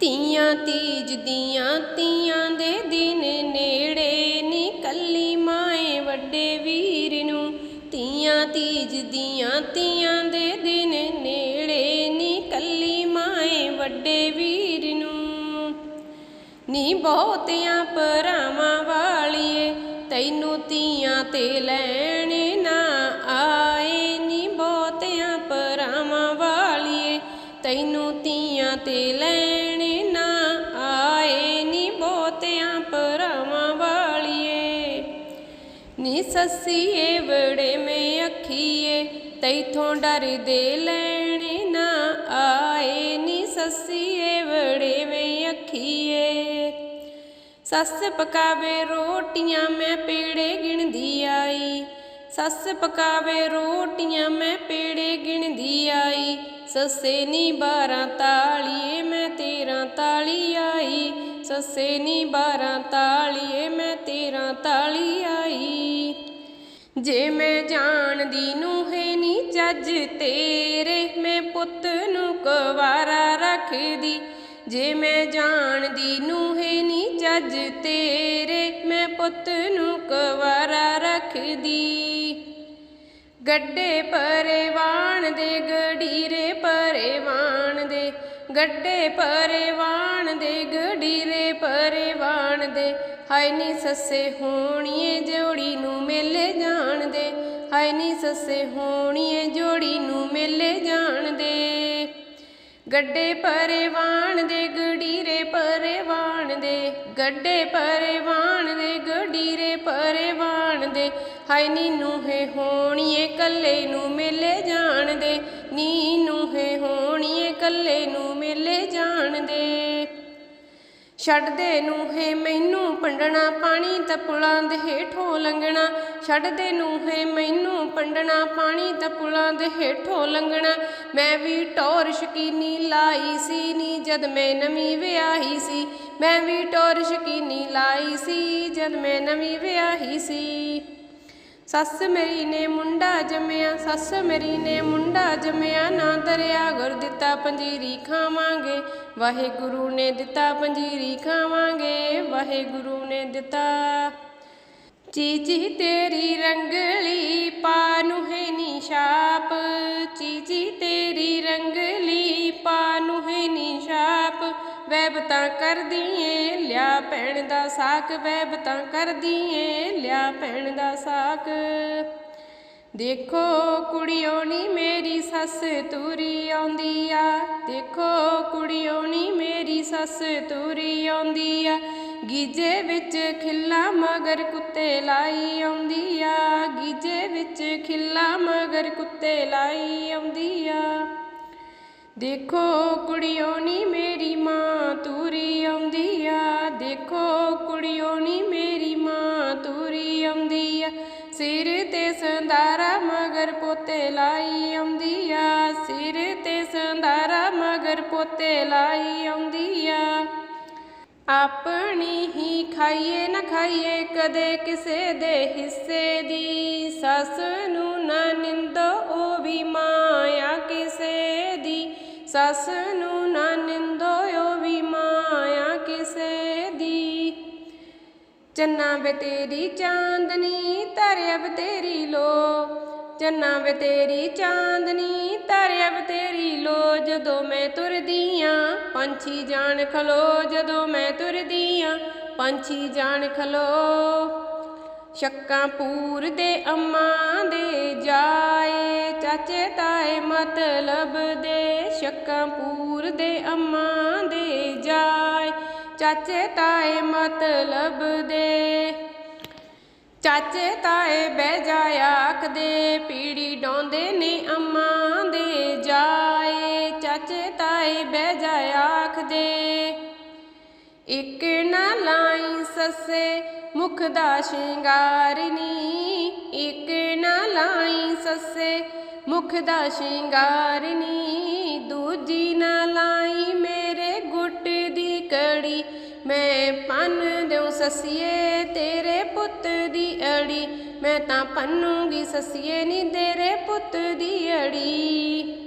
ਤੀਆਂ ਤੀਜ ਦੀਆਂ ਤੀਆਂ ਦੇ ਦਿਨ ਨੇੜੇ ਨੀ ਕੱਲੀ ਮਾਏ ਵੱਡੇ ਵੀਰ ਨੂੰ। ਤੀਆਂ ਤੀਜ ਦੀਆਂ ਤੀਆਂ ਦੇ ਦਿਨ ਨੇੜੇ ਨੀ ਕੱਲੀ ਮਾਏ ਵੱਡੇ ਵੀਰ ਨੂੰ। ਨੀ ਬਹੁਤਿਆਂ ਭਰਾਵਾਂ ਵਾਲੀਏ, ਤੈਨੂੰ ਤੀਆਂ ਤੇ ਲੈਣੇ ਤੈਨੂੰ ਤੀਆਂ ਤੇ ਲੈਣ ਨਾ ਆਏ ਨੀ ਬਹੁਤਿਆਂ ਭਰਾਵਾਂ ਵਾਲੀਏ। ਨੀ ਸੱਸੀਏ ਬੜੇ ਮੈਂ ਅੱਖੀਏ, ਤੈਥੋਂ ਡਰਦੇ ਲੈਣ ਨਾ ਆਏ। ਨੀ ਸੱਸੀਏ ਬੜੇ ਮੈਂ ਅੱਖੀਏ। ਸੱਸ ਪਕਾਵੇ ਰੋਟੀਆਂ, ਮੈਂ ਪੇੜੇ ਗਿਣਦੀ ਆਈ। ਸੱਸ ਪਕਾਵੇ ਰੋਟੀਆਂ, ਮੈਂ ਪੇੜੇ ਸੱਸੇ ਨੀ ਬਾਰਾਂ ਤਾਲੀਏ, ਮੈਂ ਤੇਰਾਂ ਤਾਲੀ ਆਈ। ਸੱਸੇ ਨੀ ਬਾਰਾਂ ਤਾਲੀਏ, ਮੈਂ ਤੇਰਾਂ ਤਾਲੀ ਆਈ। ਜੇ ਮੈਂ ਜਾਣਦੀ ਨੂੰ ਹੈ ਨੀ ਚੱਜ ਤੇਰੇ, ਮੈਂ ਪੁੱਤ ਨੂੰ ਕੁਵਾਰਾ ਰੱਖਦੀ। ਜੇ ਮੈਂ ਜਾਣਦੀ ਨੂੰ ਹੈ ਨੀ ਚੱਜ ਤੇਰੇ, ਮੈਂ ਪੁੱਤ ਨੂੰ ਕੁਵਾਰਾ ਰੱਖਦੀ। ਗੱਡੇ ਪਰੇਵਾਨ ਦੇ ਗੜੀਰੇ ਪਰੇਵਾਨ ਦੇ। ਗੱਡੇ ਪਰੇਵਾਨ ਦੇ ਗੜੀਰੇ ਪਰੇਵਾਨ ਦੇ। ਹਾਏ ਨੀ ਸੱਸੇ ਹੋਣੀਏ ਜੋੜੀ ਨੂੰ ਮਿਲ ਜਾਣ ਦੇ। ਹਾਏ ਨੀ ਸੱਸੇ ਹੋਣੀਏ ਜੋੜੀ ਨੂੰ ਮਿਲ ਜਾਣ ਦੇ। ਗੱਡੇ ਪਰੇਵਾਨ ਦੇ ਗੜੀਰੇ ਪਰੇਵਾਨ ਦੇ। ਗੱਡੇ ਪਰੇਵਾਨ ਦੇ ਗੜੀਰੇ ਪਰੇਵਾਨ ਦੇ ਹਾਏ ਨੀ ਨੂੰਹੇ ਹੋਣੀਏ ਕੱਲੇ ਨੂੰ ਮੇਲੇ ਜਾਣਦੇ ਨੀ ਨੂੰਹੇ ਹੋਣੀਏ ਕੱਲੇ ਨੂੰ ਮੇਲੇ ਜਾਣ ਦੇ ਛੱਡਦੇ ਨੂੰ ਹੈ ਮੈਨੂੰ ਪੰਡਣਾ, ਪਾਣੀ ਤਪੁਲਾਂ ਦੇ ਹੇਠੋਂ ਲੰਘਣਾ। ਛੱਡਦੇ ਨੂੰ ਹੈ ਮੈਨੂੰ ਪੰਡਣਾ, ਪਾਣੀ ਤਪੁਲਾਂ ਦੇ ਹੇਠੋਂ ਲੰਘਣਾ। ਮੈਂ ਵੀ ਟੌਰ ਸ਼ਕੀਨੀ ਲਾਈ ਸੀ ਨੀ ਜਦ ਮੈਂ ਨਵੀਂ ਵਿਆਹੀ ਸੀ। ਮੈਂ ਵੀ ਟੌਰ ਸ਼ਕੀਨੀ ਲਾਈ ਸੀ ਜਦ ਮੈਂ ਨਵੀਂ ਵਿਆਹੀ ਸੀ। ਸੱਸ ਮੇਰੀ ਨੇ ਮੁੰਡਾ ਜੰਮਿਆ, ਸੱਸ ਮੇਰੀ ਨੇ ਮੁੰਡਾ ਜੰਮਿਆ, ਨਾ ਦਰਿਆ ਗੁਰ ਦਿੱਤਾ ਪੰਜੀਰੀ ਖਾਵਾਂਗੇ। ਵਾਹਿਗੁਰੂ ਨੇ ਦਿੱਤਾ ਪੰਜੀਰੀ ਖਾਵਾਂਗੇ, ਵਾਹਿਗੁਰੂ ਨੇ ਦਿੱਤਾ। ਚੀਚੀ ਤੇਰੀ ਰੰਗ ਵੈਬ ਤਾਂ ਕਰਦੀਏ ਲਿਆ ਭੈਣ ਦਾ ਸਾਕ ਵੈਬ ਤਾਂ ਕਰਦੀਏ ਲਿਆ ਭੈਣ ਦਾ ਸਾਕ। ਦੇਖੋ ਕੁੜੀਓ ਨੀ ਮੇਰੀ ਸੱਸ ਤੁਰੀ ਆਉਂਦੀ ਆ ਦੇਖੋ ਕੁੜੀਓ ਨੀ ਮੇਰੀ ਸੱਸ ਤੂਰੀ ਆਉਂਦੀ ਆ ਗੀਜੇ ਵਿੱਚ ਖਿੱਲਾ ਮਗਰ ਕੁੱਤੇ ਲਾਈ ਆਉਂਦੀ ਆ ਗੀਜੇ ਵਿੱਚ ਖਿੱਲਾ ਮਗਰ ਕੁੱਤੇ ਲਾਈ ਆਉਂਦੀ ਆ ਦੇਖੋ ਕੁੜੀਓ ਨੀ ਪੋਤੇ ਲਾਈ ਆਉਂਦੀ ਆ ਸਿਰ ਤੇ ਸੰਦਾਰਾ ਮਗਰ ਪੋਤੇ ਲਾਈ ਆਉਂਦੀ ਆ ਆਪਣੀ ਹੀ ਖਾਈਏ ਨਾ ਖਾਈਏ, ਕਦੇ ਕਿਸੇ ਦੇ ਹਿੱਸੇ ਦੀ ਸੱਸ ਨੂੰ ਨਾ ਨਿੰਦੋ, ਉਹ ਵੀ ਮਾਇਆ ਕਿਸੇ ਦੀ। ਸੱਸ ਨੂੰ ਨਾ ਨਿੰਦੋ, ਉਹ ਵੀ ਮਾਇਆ ਕਿਸੇ ਦੀ। ਚੰਨਾ ਵੇ ਚਾਂਦਨੀ ਤਰਿਆ ਵੇ ਲੋ ਚੰਨਾ ਵੇ ਤੇਰੀ ਚਾਂਦਨੀ, ਧਰਿਆ ਵੇ ਤੇਰੀ ਲੋ, ਜਦੋਂ ਮੈਂ ਤੁਰਦੀ ਆਂ, ਪੰਛੀ ਜਾਣ ਖਲੋ, ਜਦੋਂ ਮੈਂ ਤੁਰਦੀ ਆਂ, ਪੰਛੀ ਜਾਣ ਖਲੋ। ਸ਼ੱਕਾਂ ਪੂਰ ਦੇ ਅੰਮਾਂ ਦੇ ਜਾਏ, ਚਾਚੇ ਤਾਏ ਮਤਲਬ ਦੇ ਸ਼ੱਕਾਂ ਪੂਰ ਦੇ ਅੰਮਾਂ ਦੇ ਜਾਏ, ਚਾਚੇ ਤਾਏ ਮਤਲਬ ਦੇ। ਚਾਚੇ ਤਾਏ ਬਹਿ ਜਾ ਆਖਦੇ, ਪੀੜੀ ਡਾਉਂਦੇ ਨੇ ਅੰਮਾ ਦੇ ਜਾਏ। ਚਾਚੇ ਤਾਏ ਬਹਿ ਜਾਇਆ ਆਖਦੇ, ਇੱਕ ਨਾ ਲਾਈ ਸੱਸੇ, ਮੁਖ ਦਾ ਸ਼ਿੰਗਾਰ ਸ਼ਿੰਗਾਰਨੀ ਇੱਕ ਨਾ ਲਾਈ ਸੱਸੇ, ਮੁਖ ਦਾ ਸ਼ਿੰਗਾਰ ਸ਼ਿੰਗਾਰਨੀ ਦੂਜੀ ਨਾ ਲਾਈ ਮੇਰੇ ਗੁੱਟ ਦੀ ਕੜੀ। ਮੈਂ ਪੰਨ ਦਿਉ ਸਸੀਏ, ਤੇਰੇ ਪੁੱਤ ਦੀ ਅੜੀ। ਮੈਂ ਤਾਂ ਪੰਨੂਗੀ ਸਸੀਏ ਨੀ, ਤੇਰੇ ਪੁੱਤ ਦੀ ਅੜੀ।